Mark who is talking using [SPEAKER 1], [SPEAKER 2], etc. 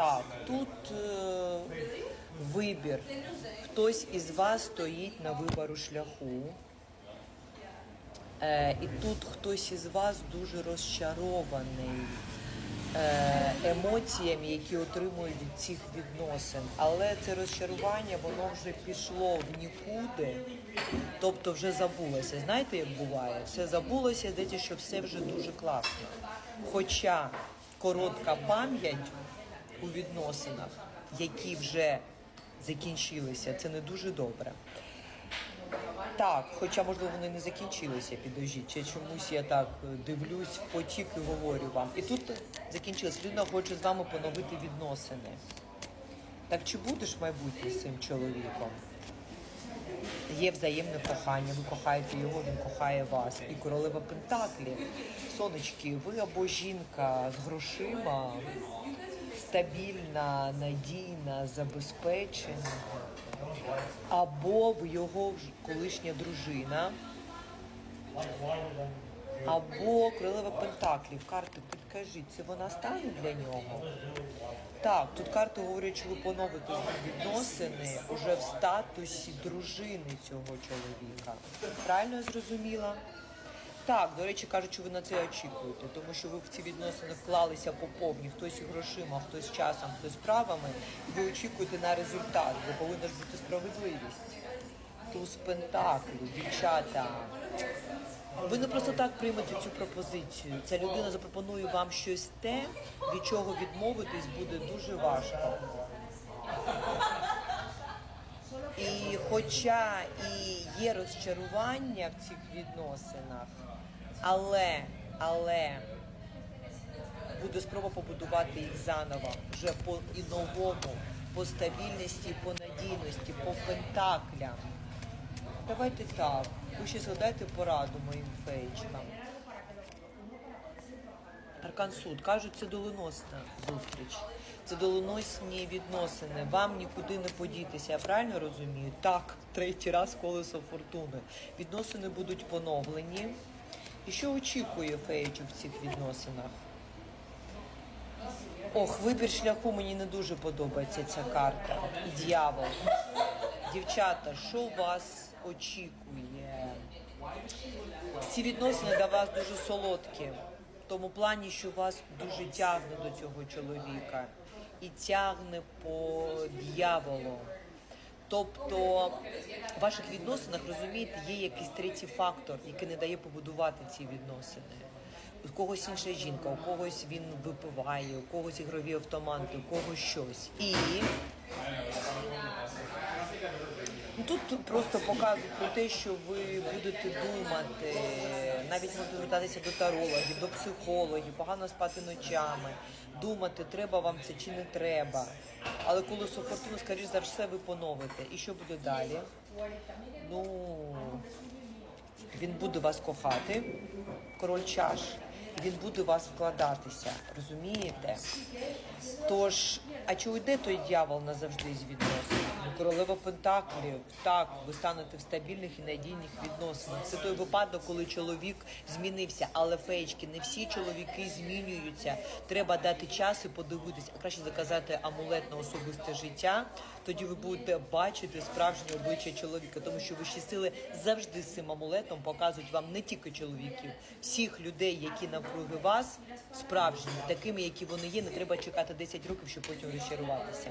[SPEAKER 1] Так, тут е, вибір. Хтось із вас стоїть на вибору шляху. Е, і тут хтось із вас дуже розчарований е, емоціями, які отримують від цих відносин. Але це розчарування, воно вже пішло в нікуди, тобто вже забулося. Знаєте, як буває? Все забулося, здається, що все вже дуже класно. Хоча коротка пам'ять у відносинах, які вже закінчилися, це не дуже добре. Так, хоча можливо вони не закінчилися, підождіть. Чи чомусь я так дивлюсь в потік і говорю вам. І тут закінчилось. Людина хоче з вами поновити відносини. Так чи будеш майбутнє з цим чоловіком? Є взаємне кохання, ви кохаєте його, він кохає вас. І королева Пентаклі. Сонечки, ви або жінка з грошима, стабільна, надійна, забезпечена, або ви його колишня дружина, або королева Пентаклів. Карти, підкажіть, це вона стане для нього? Так, тут карти говорять, що ви поновите відносини уже в статусі дружини цього чоловіка. Правильно я зрозуміла? Так, до речі, кажуть, що ви на це очікуєте, тому що ви в ці відносини вклалися по повні, хтось грошима, хтось часом, хтось справами, і ви очікуєте на результат, бо повинна ж бути справедливість. Туз Пентаклів, дівчата. Ви не просто так приймете цю пропозицію. Ця людина запропонує вам щось те, від чого відмовитись буде дуже важко. І хоча і є розчарування в цих відносинах, але, але буде спроба побудувати їх заново вже по і новому, по стабільності, по надійності, по пентаклям. Давайте так. Ви ще згадайте пораду моїм феєчкам. Аркан суд кажуть, це доленосна зустріч. Це доленосні відносини. Вам нікуди не подітися. Я правильно розумію? Так, третій раз колесо фортуни. Відносини будуть поновлені. І що очікує феєчок в цих відносинах? Ох, вибір шляху мені не дуже подобається ця карта. І дьявол. Дівчата, що вас очікує? Ці відносини для вас дуже солодкі, в тому плані, що вас дуже тягне до цього чоловіка і тягне по дьяволу. Тобто в ваших відносинах, розумієте, є якийсь третій фактор, який не дає побудувати ці відносини. У когось інша жінка, у когось він випиває, у когось ігрові автомати, у когось щось. І Тут просто показують про те, що ви будете думати, навіть можна звертатися до тарологів, до психологів, погано спати ночами, думати, треба вам це чи не треба. Але колесо фортуни, скоріш за все, ви поновите. І що буде далі? Ну він буде вас кохати, король чаш, він буде вас вкладатися, розумієте? Тож, а чи уйде той дьявол назавжди з відносин? Королева Пентаклів, так, ви станете в стабільних і надійних відносинах. Це той випадок, коли чоловік змінився, але феєчки, не всі чоловіки змінюються. Треба дати час і подивитись, а краще заказати амулет на особисте життя. Тоді ви будете бачити справжнє обличчя чоловіка, тому що вищі сили завжди з цим амулетом показують вам не тільки чоловіків, всіх людей, які навкруги вас, справжніми, такими, які вони є. Не треба чекати 10 років, щоб потім розчаруватися.